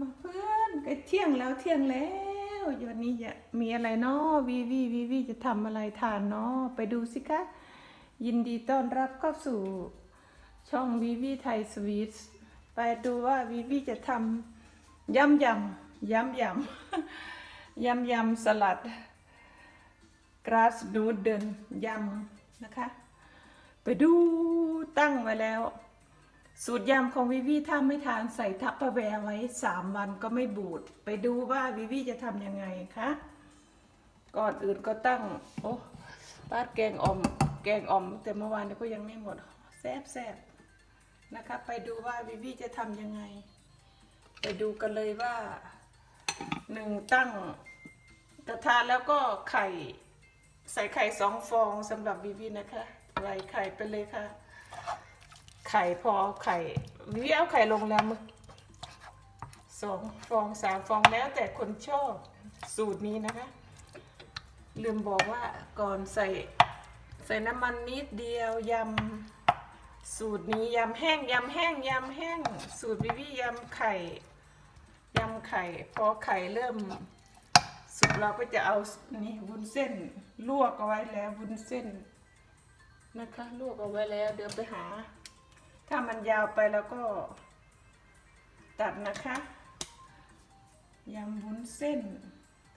มาเพื่อนก็เที่ยงแล้วเที่ยงแล้ววันนี้จะมีอะไรเนาะวีวีวีวีจะทำอะไรทานเนาะไปดูสิคะยินดีต้อนรับเข้าสู่ช่องวีวีไทยสวีทไปดูว่าวีวีจะทำยำยำยำยำยำยำสลัดกราสนูดเดินยำนะคะ ไปดูตั้งไว้แล้ว สูตรยำของวิวีถ้าไม่ทานใส่ทัพเปร์แวร์ไว้สามวันก็ไม่บูด ไปดูว่าวิวีจะทำยังไงคะ ก่อนอื่นก็ตั้ง โอ้ปาดแกงอ่อม แกงอ่อม แต่เมื่อวานก็ยังไม่หมด แซ่บแซ่บนะคะ ไปดูว่าวิวีจะทำยังไง ไปดูกันเลยว่าหนึ่งตั้งกระทะแล้วก็ไข่ ใส่ไข่สองฟองสำหรับวิวีนะคะไล่ไข่ไปเลยค่ะ ไข่พอไข่วิเอาไข่ลงแล้วมึกสองฟองสามฟองแล้วแต่คนชอบสูตรนี้นะคะ ลืมบอกว่าก่อนใส่ใส่น้ำมันนิดเดียวยำสูตรนี้ยำแห้งยำแห้งยำแห้ง สูตรวิวิยำไข่ยำไข่พอไข่เริ่ม สุกเราก็จะเอานี่วุ้นเส้น ลวกเอาไว้แล้ววุ้นเส้นนะคะ ลวกเอาไว้แล้วเดี๋ยวไปหา ถ้ามันยาวไปแล้วก็ตัดนะคะยำวุ้นเส้น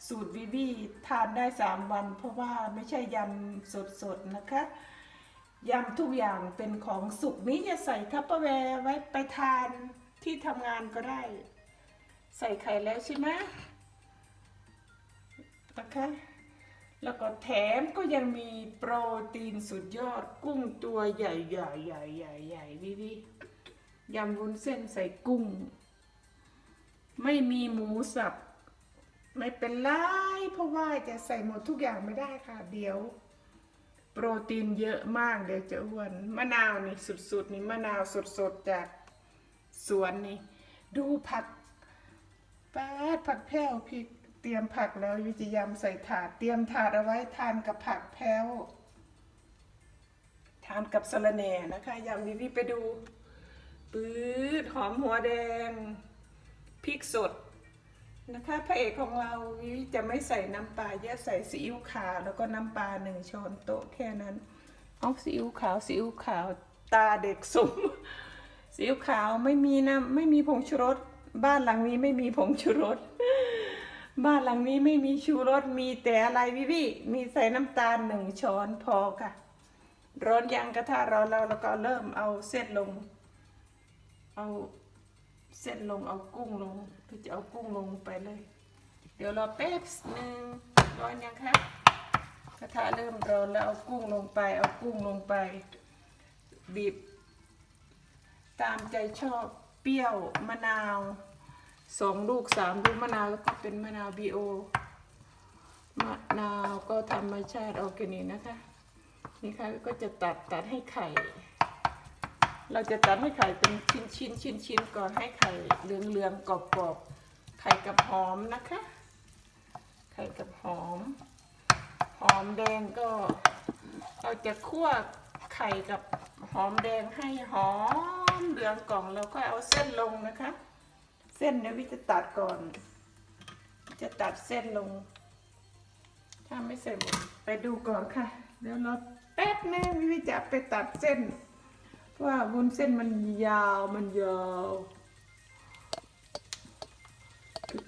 สูตรวิวีทานได้สามวัน เพราะว่าไม่ใช่ยำสดๆนะคะยำทุกอย่างเป็นของสุกนี้จะใส่ทัพเปอร์แวร์ไว้ไปทานที่ทำงานก็ได้ ใส่ไข่แล้วใช่ไหมนะคะ แล้วก็แถมก็ยังมีโปรตีนสุดยอดกุ้งตัวใหญ่ใหญ่ใหญ่ใหญ่ใหญ่วิวิยำวุ้นเส้นใส่กุ้ง ไม่มีหมูสับ ไม่เป็นไรเพราะว่าจะใส่หมดทุกอย่างไม่ได้ค่ะ เดี๋ยว โปรตีนเยอะมากเดี๋ยวจะอ้วนมะนาวนี่สุดๆนี่มะนาวสดๆจากสวนนี่ ดูผักแป้าดผักแพ้วพริก เตรียมผักแล้ววิจะยำใส่ถาด เตรียมถาดเอาไว้ทานกับผักแพ้ว ทานกับสะระแหน่นะคะยำวิวิไปดู ปื๊ดหอมหัวแดงพริกสดนะคะพระเอกของเราวิวิจะไม่ใส่น้ำปลาเยะใส่ซีอิ๊วขาวแล้วก็น้ำปลาหนึ่งช้อนโต๊ะแค่นั้นเอาซีอิ๊วขาวซีอิ๊วขาวตาเด็กสมซีอิ๊วขาวไม่มีน้ำไม่มีผงชูรสบ้านหลังนี้ไม่มีผงชูรส บ้านหลังนี้ไม่มีชูรสมีแต่อะไรวิวิมีใส่น้ำตาลหนึ่งช้อนพอค่ะ ร้อนยังกระทะร้อนแล้วแล้วก็เริ่มเอาเส้นลง เอาเส้นลงเอากุ้งลงก็จะเอากุ้งลงไปเลย เดี๋ยวรอแป๊บหนึ่งร้อนยังคะกระทะเริ่มร้อนแล้วเอากุ้งลงไป เอากุ้งลงไป บีบ ตามใจชอบเปรี้ยวมะนาว สองลูกสามลูกมะนาวแล้วก็เป็นมะนาวบีโอมะนาวก็ธรรมชาติออร์แกนิกนะคะ นี่ค่ะก็จะตัดตัดให้ไข่ เราจะตัดให้ไข่เป็นชิ้นชิ้นชิ้นชิ้นก่อนให้ไข่เหลืองเหลืองกรอบกรอบไข่กับหอมนะคะ ไข่กับหอม หอมแดงก็เราจะคั่วไข่กับหอมแดงให้หอมเหลืองก่อนแล้วก็เอาเส้นลงนะคะ เส้นเดี๋ยววิจะตัดก่อน จะตัดเส้นลง ถ้าไม่เสร็จไปดูก่อนค่ะ เดี๋ยวเราแป๊บนึงวิจะไปตัดเส้น เพราะว่าวุ้นเส้นมันยาวมันยาว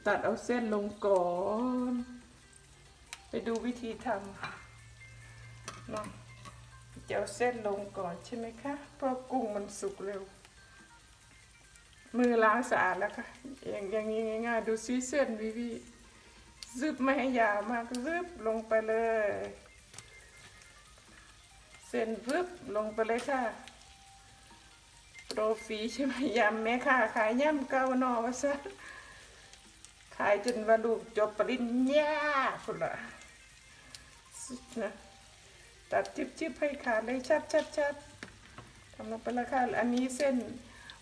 ตัดเอาเส้นลงก่อน ไปดูวิธีทำเนาะจะเอาเส้นลงก่อนใช่ไหมคะ เพราะกุ้งมันสุกเร็ว มือล้างสะอาดแล้วค่ะ อย่างอย่างนี้ง่ายๆ ดูซิเส้นวิวีซึบไม่ให้ยาวมากซึบลงไปเลย เส้นพึบลงไปเลยค่ะโปรฟีใช่ไหมยำแม่ค่ะ ขายยำเก้าหนอวะซะขายจนว่าลูกจบปริญญาคุณละสุดนะตัดจิบจิบให้ขาดเลยชัดชัดชัดทำลงไปและค่ะ อันนี้เส้น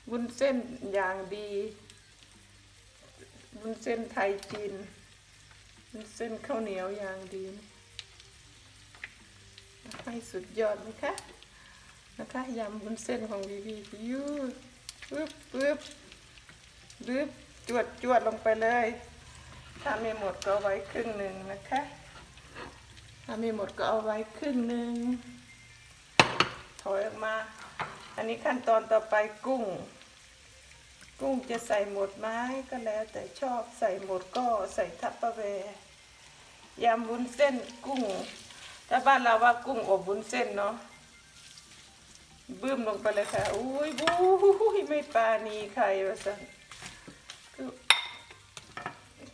วุ้นเส้นอย่างดีวุ้นเส้นไทยจีนวุ้นเส้นข้าวเหนียวอย่างดีให้สุดยอดไหมคะนะคะยำบุนเส้นของวีวียูปึ๊บปึ๊บปึ๊บจวดจวดลงไปเลย ถ้าไม่หมดก็เอาไว้ครึ่งหนึ่งนะคะ ถ้าไม่หมดก็เอาไว้ครึ่งหนึ่งถอยออกมา อันนี้ขั้นตอนต่อไปกุ้ง กุ้งจะใส่หมดไหมก็แล้ว แต่ชอบใส่หมดก็ใส่ทัพเปอร์แวยำวุ้นเส้นกุ้ง ถ้าบ้านเราว่ากุ้งอบวุ้นเส้นเนาะบื้มลงไปเลยค่ะ อุ้ยบู้ยไม่ปรานีใครวะสันคือ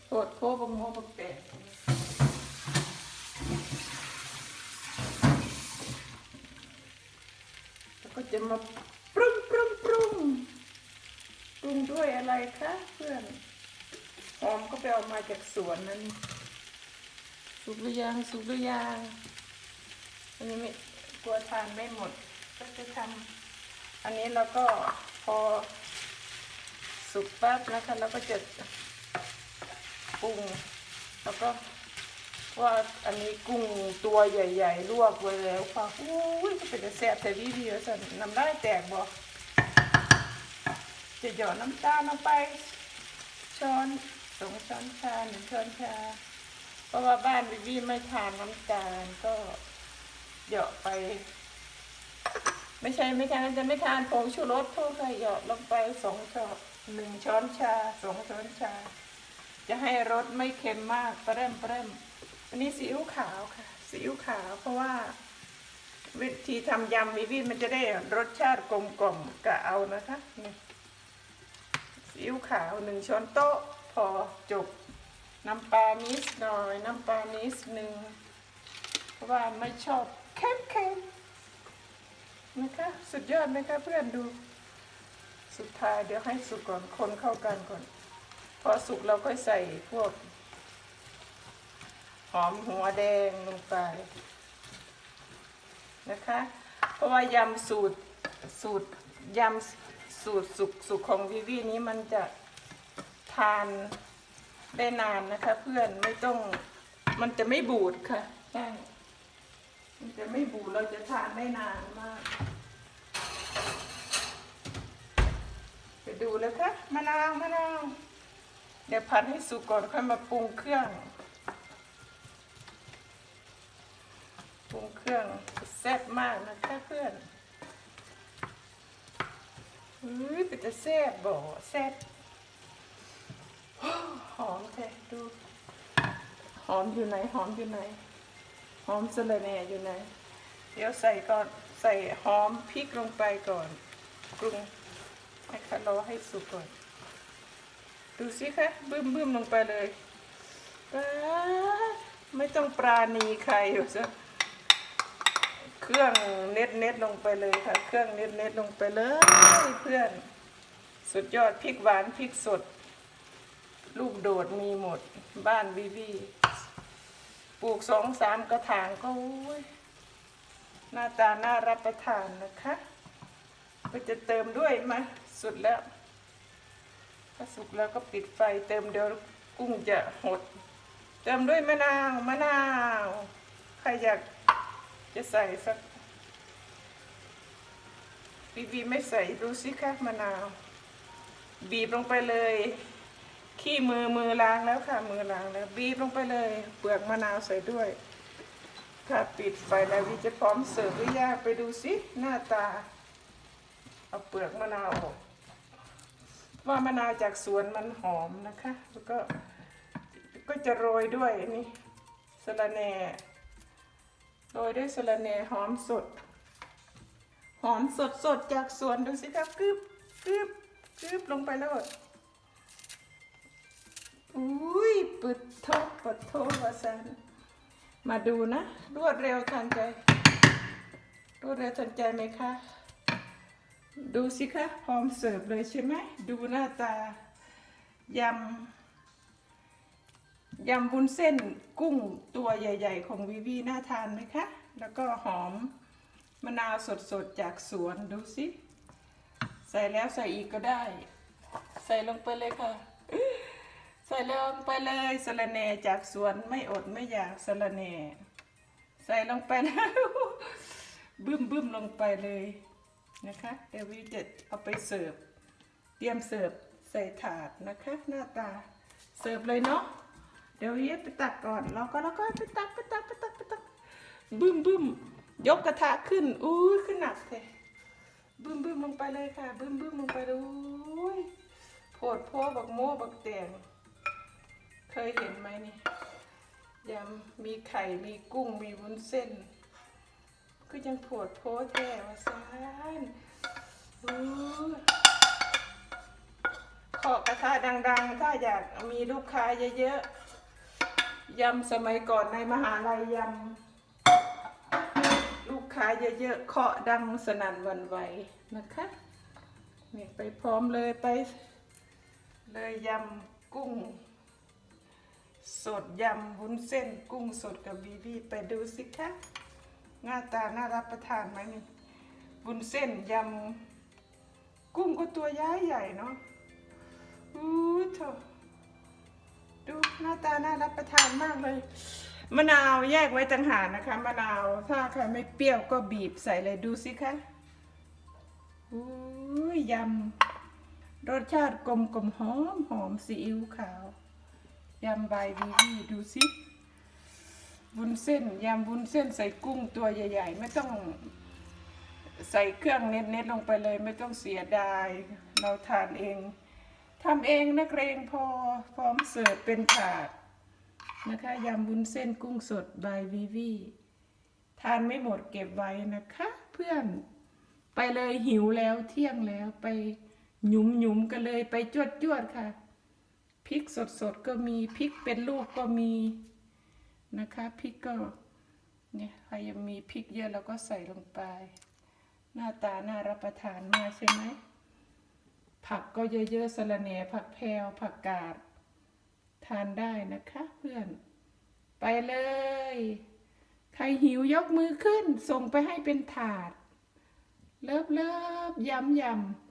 โหดโพบังโมบงแปะแล้ว ก็จะมาปรุงปรุงปรุงปรุงด้วยอะไรคะเพื่อนหอมก็ไปเอามาจากสวนนั่นสุกหรือยังสุกหรือยังอันนี้ไม่กลัวทานไม่หมด ก็จะทำอันนี้เราก็พอสุกปั๊บนะคะเราก็จะปรุงแล้วก็ ว่าอันนี้กุ้งตัวใหญ่ๆลวกไว้แล้วค่ะอุ้ยก็เป็นแต่แซ่บแต่ดีดีๆสันน้ำได้แตกบอกจะหยอดน้ำตาลลงไป ช้อนสองช้อนชาหนึ่งช้อนชา เพราะว่าบ้านวิวีไม่ทานน้ำตาลก็เหยาะไป ไม่ใช่ไม่ทานจะไม่ทานผงชูรสทั่วไปเหยาะลงไปสองช้อนหนึ่งช้อนชาสองช้อนชา จะให้รสไม่เค็มมากเปร่มเปร่ม อันนี้ซีอิ๊วขาวค่ะซีอิ๊วขาวเพราะว่า วิธีทำยำวิวีมันจะได้รสชาติกลมกล่อมกะเอานะคะนี่ซีอิ๊วขาวหนึ่งช้อนโต๊ะพอจบน้ำปลานิดหน่อยน้ำปลานิดหนึ่งเพราะว่าไม่ชอบเค็มเค็มๆนะคะสุดยอดไหมคะเพื่อนดู สุดท้ายเดี๋ยวให้สุกก่อนคนเข้ากันก่อน พอสุกเราก็ใส่พวก อมหัวแดงลงไปนะคะ เพราะว่ายำสูตรสูตรยำสูตรสุกสุกของวิวีนี้มันจะทานได้นานนะคะ เพื่อนไม่ต้องมันจะไม่บูดค่ะใช่มันจะไม่บูดเราจะทานได้นานมาก ไปดูเลยค่ะมะนาวมะนาวเดี๋ยวผัดให้สุกก่อนค่อยมาปรุงเครื่อง ปรุงเครื่องแซ่บมากนะคะเพื่อนเฮ้ยเป็นจะแซ่บบ่แซ่บหอมแท้ดู หอมอยู่ไหน หอมอยู่ไหน หอมสะระแหน่อยู่ไหน เดี๋ยวใส่ก่อนใส่หอมพริกลงไปก่อนปรุงให้คะรอให้สุกก่อน ดูสิคะบึ้มบึ้มลงไปเลยป๊าไม่ต้องปราณีใครอยู่ซะ เครื่องเน็ตเน็ตลงไปเลยค่ะ เครื่องเน็ตเน็ตลงไปเลยเพื่อน สุดยอดพริกหวานพริกสด ลูกโดดมีหมด บ้านบีบีปลูกสองสามกระถางก็โอ้ยหน้าตาน่ารับประทานนะคะก็จะเติมด้วยมาสุดแล้วถ้าสุกแล้วก็ปิดไฟเติมเดี๋ยวกุ้งจะหด เติมด้วยมะนาวมะนาวใครอยาก จะใส่สักบีบีไม่ใส่ดูสิคะมะนาว บีบลงไปเลย ขี้มือมือล้างแล้วค่ะ มือล้างแล้ว บีบลงไปเลย เปลือกมะนาวใส่ด้วยค่ะปิดไฟแล้ววิจะพร้อมเสิร์ฟหรือยังไปดูสิหน้าตา เอาเปลือกมะนาวออกว่ามะนาวจากสวนมันหอมนะคะ แล้วก็ก็จะโรยด้วยนนี่สะระแหน่ โรยด้วยสะระแหน่หอมสด หอมสดสดจากสวนดูสิครับกึบกึบกึบลงไปแล้วอุ้ยปุดโทปุดโทวาสันมาดูนะ รวดเร็วทันใจ รวดเร็วทันใจไหมคะ ดูสิคะพร้อมเสิร์ฟเลยใช่ไหม ดูหน้าตายำ ยำบุญเส้นกุ้งตัวใหญ่ ๆ ของวีวีน่าทานไหมคะ แล้วก็หอมมะนาวสดๆ จากสวนดูสิ ใส่แล้วใส่อีกก็ได้ ใส่ลงไปเลยค่ะ ใส่ลงไปเลยสะระแหน่จากสวนไม่อดไม่อยากสะระแหน่ใส่ลงไปแล้วบึ้มบึ้มลงไปเลยนะคะเดี๋ยววิจะเอาไปเสิร์ฟเตรียมเสิร์ฟใส่ถาดนะคะ หน้าตาเสิร์ฟเลยเนาะ เดี๋ยวเฮียไปตักก่อนแล้วก็แล้วก็ไปตักไปตักไปตักไปตักบึ้มบึ้มยกกระทะขึ้นอุ้ยขึ้นหนักเลยบึ้มบึ้มลงไปเลยค่ะ บึ้มบึ้มลงไปเลยโผดโพบักโม่บักแตงเคยเห็นไหมนี่ยำมีไข่มีกุ้งมีวุ้นเส้นก็ยังโผดโพแท้ว่าซานอู้ขอกระทะดัง ๆ ถ้าอยากมีลูกค้าเยอะๆ ยำสมัยก่อนในมหาลัยยำลูกค้าเยอะๆเคาะดังสนั่นวันไหวนะคะนี่ไปพร้อมเลยไป เลยยำกุ้ง สดยำวุ้นเส้นกุ้งสดกับบีบีไปดูสิคะหน้าตาน่ารับประทานไหมนี่บุญเส้นยำกุ้งก็ตัวย้ายใหญ่เนาะอู้เถอะ ดูหน้าตาน่ารับประทานมากเลย มะนาวแยกไว้ต่างหากนะคะ มะนาวถ้าใครไม่เปรี้ยวก็บีบใส่เลยดูสิคะอู้ยยำรสชาติกลมกลมหอมหอมซีอิ๊วขาว ยำใบวีวีดูสิวุ้นเส้นยำวุ้นเส้นใส่กุ้งตัวใหญ่ ๆ ไม่ต้องใส่เครื่องเน็ตๆลงไปเลย ไม่ต้องเสียดาย เราทานเอง ทำเองนักเรงพอพร้อมเสิร์ฟเป็นถาดนะคะยำวุ้นเส้นกุ้งสดบายวีวีทานไม่หมดเก็บไว้นะคะ เพื่อนไปเลยหิวแล้วเที่ยงแล้วไปหยุมหยุมๆกันเลยไปจวดจวดๆค่ะพริกสดๆก็มีพริกเป็นลูกก็มีนะคะพริกก็เนี่ยใครยังมีพริกเยอะเราก็ใส่ลงไป หน้าตาน่ารับประทานมากใช่ไหม ผักก็เยอะๆสะระแหน่ผักแพรวผักกาด ทานได้นะคะเพื่อน ไปเลย ใครหิวยกมือขึ้น ส่งไปให้เป็นถาด เลิบเลิบยำยำ